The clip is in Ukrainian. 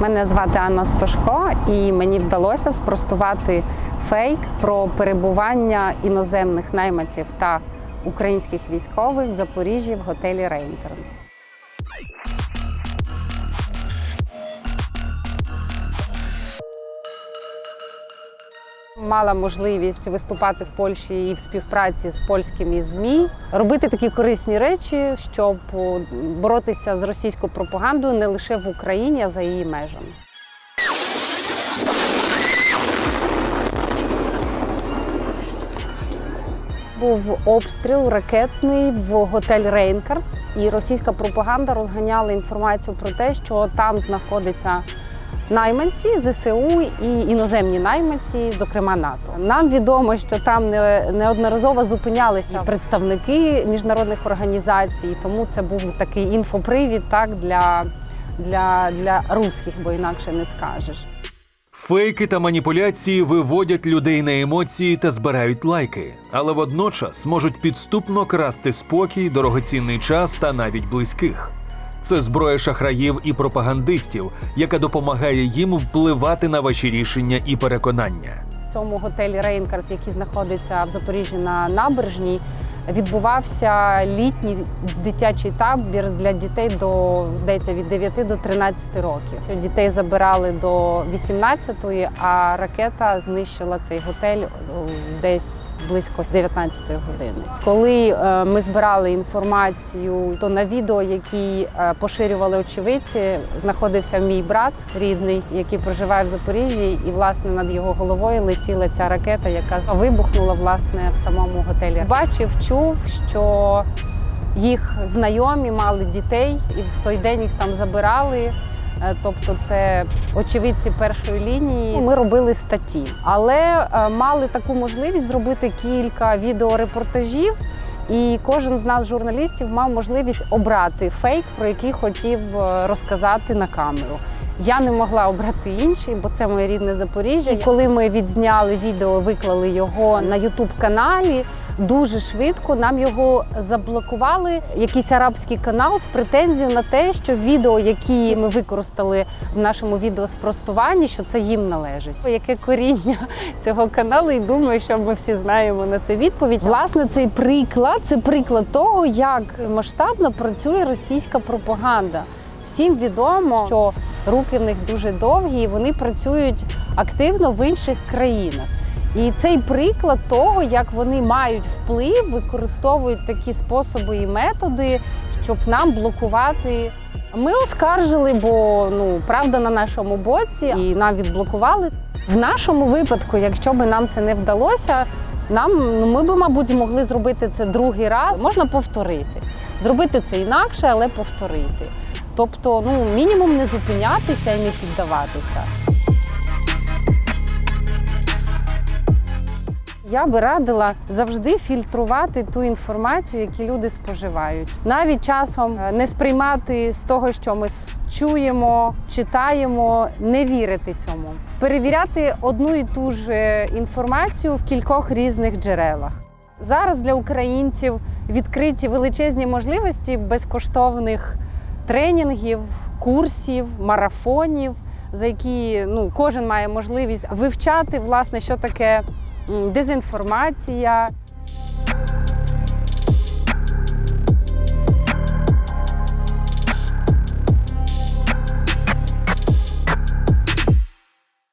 Мене звати Анна Стошко, і мені вдалося спростувати фейк про перебування іноземних найманців та українських військових в Запоріжжі в готелі Рейнкернс. Мала можливість виступати в Польщі і в співпраці з польськими ЗМІ, робити такі корисні речі, щоб боротися з російською пропагандою не лише в Україні, а за її межами. Був обстріл ракетний в готель Рейнкардс, і російська пропаганда розганяла інформацію про те, що там знаходиться найманці ЗСУ і іноземні найманці, зокрема НАТО. Нам відомо, що там не- неодноразово зупинялися представники міжнародних організацій, тому це був такий інфопривід так для, для, для русських, бо інакше не скажеш. Фейки та маніпуляції виводять людей на емоції та збирають лайки, але водночас можуть підступно красти спокій, дорогоцінний час та навіть близьких. Це зброя шахраїв і пропагандистів, яка допомагає їм впливати на ваші рішення і переконання. В цьому готелі Рейнкарс, який знаходиться в Запоріжжі на набережній, відбувався літній дитячий табір для дітей до здається від 9 до 13 років. Дітей забирали до 18-ї, а ракета знищила цей готель десь близько 19-ї години. Коли е, ми збирали інформацію, то на відео, які е, поширювали очевидці, знаходився мій брат рідний, який проживає в Запоріжжі, і власне над його головою летіла ця ракета, яка вибухнула власне в самому готелі. Бачив, чув, що їх знайомі мали дітей, і в той день їх там забирали. Е, Тобто це очевидці першої лінії. Ми робили статті, але е, мали таку можливість зробити кілька відеорепортажів. І кожен з нас, журналістів, мав можливість обрати фейк, про який хотів е, розказати на камеру. Я не могла обрати інший, бо це моє рідне Запоріжжя. І коли ми відзняли відео, виклали його на Ютуб каналі. Дуже швидко нам його заблокували. Якийсь арабський канал з претензією на те, що відео, які ми використали в нашому відео спростуванні, що це їм належить. Яке коріння цього каналу? І думаю, що ми всі знаємо на це відповідь. Власне, цей приклад це приклад того, як масштабно працює російська пропаганда. Всім відомо, що руки в них дуже довгі, і вони працюють активно в інших країнах. І цей приклад того, як вони мають вплив, використовують такі способи і методи, щоб нам блокувати. Ми оскаржили, бо ну правда на нашому боці, і нам відблокували. В нашому випадку, якщо би нам це не вдалося, нам ну ми би, мабуть, могли зробити це другий раз. Можна повторити, зробити це інакше, але повторити. Тобто, ну мінімум не зупинятися і не піддаватися. Я би радила завжди фільтрувати ту інформацію, яку люди споживають. Навіть часом е, не сприймати з того, що ми чуємо, читаємо, не вірити цьому. Перевіряти одну і ту ж е, інформацію в кількох різних джерелах. Зараз для українців відкриті величезні можливості безкоштовних тренінгів, курсів, марафонів, за які ну, кожен має можливість вивчати, власне, що таке дезінформація,